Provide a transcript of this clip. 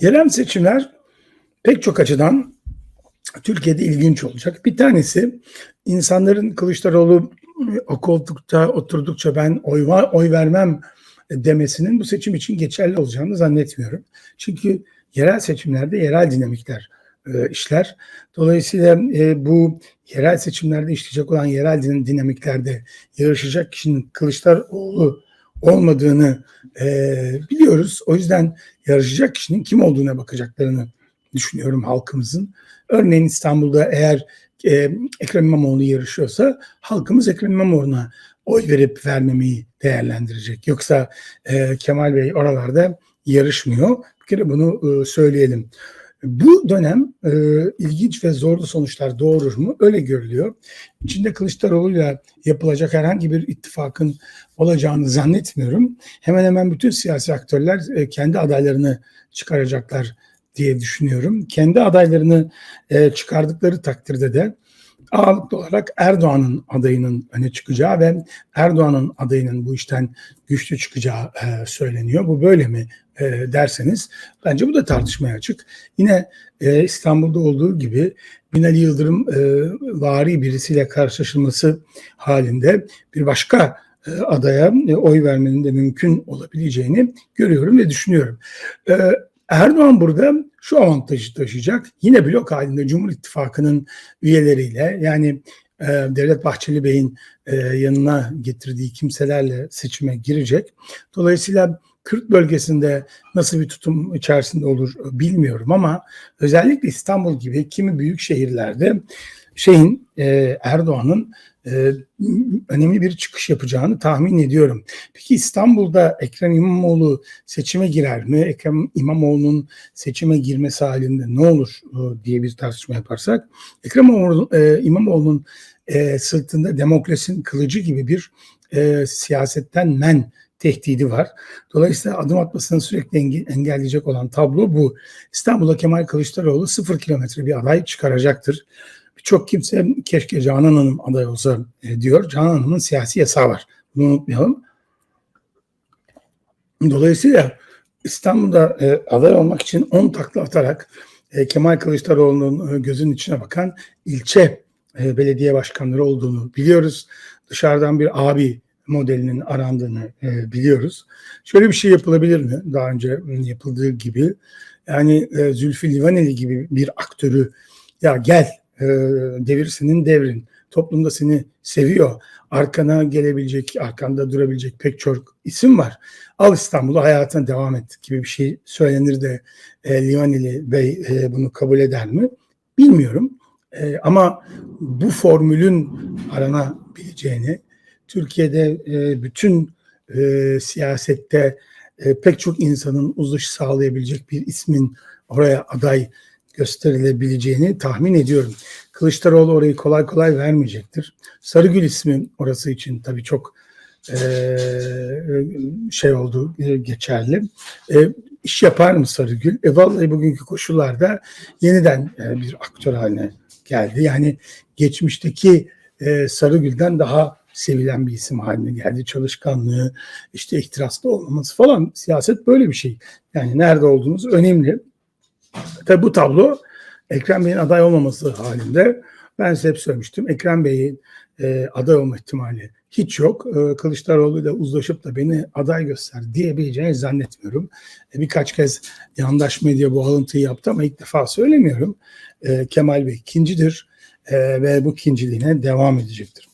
Yerel seçimler pek çok açıdan Türkiye'de ilginç olacak. Bir tanesi insanların Kılıçdaroğlu o koltukta oturdukça ben oy, va- oy vermem demesinin bu seçim için geçerli olacağını zannetmiyorum. Çünkü yerel seçimlerde yerel dinamikler e, işler. Dolayısıyla e, bu yerel seçimlerde işleyecek olan yerel din- dinamiklerde yarışacak kişinin Kılıçdaroğlu olmadığını e, biliyoruz. O yüzden yarışacak kişinin kim olduğuna bakacaklarını düşünüyorum halkımızın. Örneğin İstanbul'da eğer e, Ekrem İmamoğlu yarışıyorsa halkımız Ekrem İmamoğlu'na oy verip vermemeyi değerlendirecek. Yoksa e, Kemal Bey oralarda yarışmıyor. Bir kere bunu e, söyleyelim. Bu dönem e, ilginç ve zorlu sonuçlar doğurur mu? Öyle görülüyor. İçinde Kılıçdaroğlu'yla yapılacak herhangi bir ittifakın olacağını zannetmiyorum. Hemen hemen bütün siyasi aktörler e, kendi adaylarını çıkaracaklar diye düşünüyorum. Kendi adaylarını e, çıkardıkları takdirde de ağırlıklı olarak Erdoğan'ın adayının öne çıkacağı ve Erdoğan'ın adayının bu işten güçlü çıkacağı e, söyleniyor. Bu böyle mi e, derseniz bence bu da tartışmaya açık. Yine e, İstanbul'da olduğu gibi Binali Yıldırım e, vari birisiyle karşılaşılması halinde bir başka e, adaya e, oy vermenin de mümkün olabileceğini görüyorum ve düşünüyorum. E, Erdoğan burada şu avantajı taşıyacak. Yine blok halinde Cumhur İttifakı'nın üyeleriyle yani e, Devlet Bahçeli Bey'in e, yanına getirdiği kimselerle seçime girecek. Dolayısıyla Kürt bölgesinde nasıl bir tutum içerisinde olur bilmiyorum ama özellikle İstanbul gibi kimi büyük şehirlerde şeyin e, Erdoğan'ın e, önemli bir çıkış yapacağını tahmin ediyorum. Peki İstanbul'da Ekrem İmamoğlu seçime girer mi? Ekrem İmamoğlu'nun seçime girmesi halinde ne olur e, diye bir tartışma yaparsak Ekrem e, İmamoğlu'nun sırtında demokrasinin kılıcı gibi bir siyasetten men tehdidi var. Dolayısıyla adım atmasını sürekli enge- engelleyecek olan tablo bu. İstanbul'a Kemal Kılıçdaroğlu sıfır kilometre bir aday çıkaracaktır. Birçok kimse keşke Canan Hanım aday olsa e, diyor. Canan Hanım'ın siyasi yasağı var. Bunu unutmayalım. Dolayısıyla İstanbul'da e, aday olmak için 10 takla atarak e, Kemal Kılıçdaroğlu'nun e, gözünün içine bakan ilçe e, belediye başkanları olduğunu biliyoruz. Dışarıdan bir abi modelinin arandığını e, biliyoruz. Şöyle bir şey yapılabilir mi? Daha önce yapıldığı gibi. Yani e, Zülfü Livaneli gibi bir aktörü ya gel e, devir senin devrin. Toplumda seni seviyor. Arkana gelebilecek, arkanda durabilecek pek çok isim var. Al İstanbul'u hayatına devam et gibi bir şey söylenir de e, Livaneli Bey e, bunu kabul eder mi? Bilmiyorum. E, ama bu formülün aranabileceğini, Türkiye'de e, bütün e, siyasette e, pek çok insanın uzlaşı sağlayabilecek bir ismin oraya aday gösterilebileceğini tahmin ediyorum. Kılıçdaroğlu orayı kolay kolay vermeyecektir. Sarıgül ismi orası için tabii çok e, şey oldu e, geçerli. E, iş yapar mı Sarıgül? E vallahi bugünkü koşullarda yeniden e, bir aktör haline geldi. Yani geçmişteki e, Sarıgül'den daha sevilen bir isim haline geldi. Çalışkanlığı, işte ihtiraslı olmaması falan siyaset böyle bir şey. Yani nerede olduğunuz önemli. Tabi bu tablo Ekrem Bey'in aday olmaması halinde ben size hep söylemiştim. Ekrem Bey'in e, aday olma ihtimali hiç yok. E, Kılıçdaroğlu ile uzlaşıp da beni aday göster diyebileceğini zannetmiyorum. E, birkaç kez yandaş medya bu alıntıyı yaptı ama ilk defa söylemiyorum. E, Kemal Bey ikincidir e, ve bu ikinciliğine devam edecektir.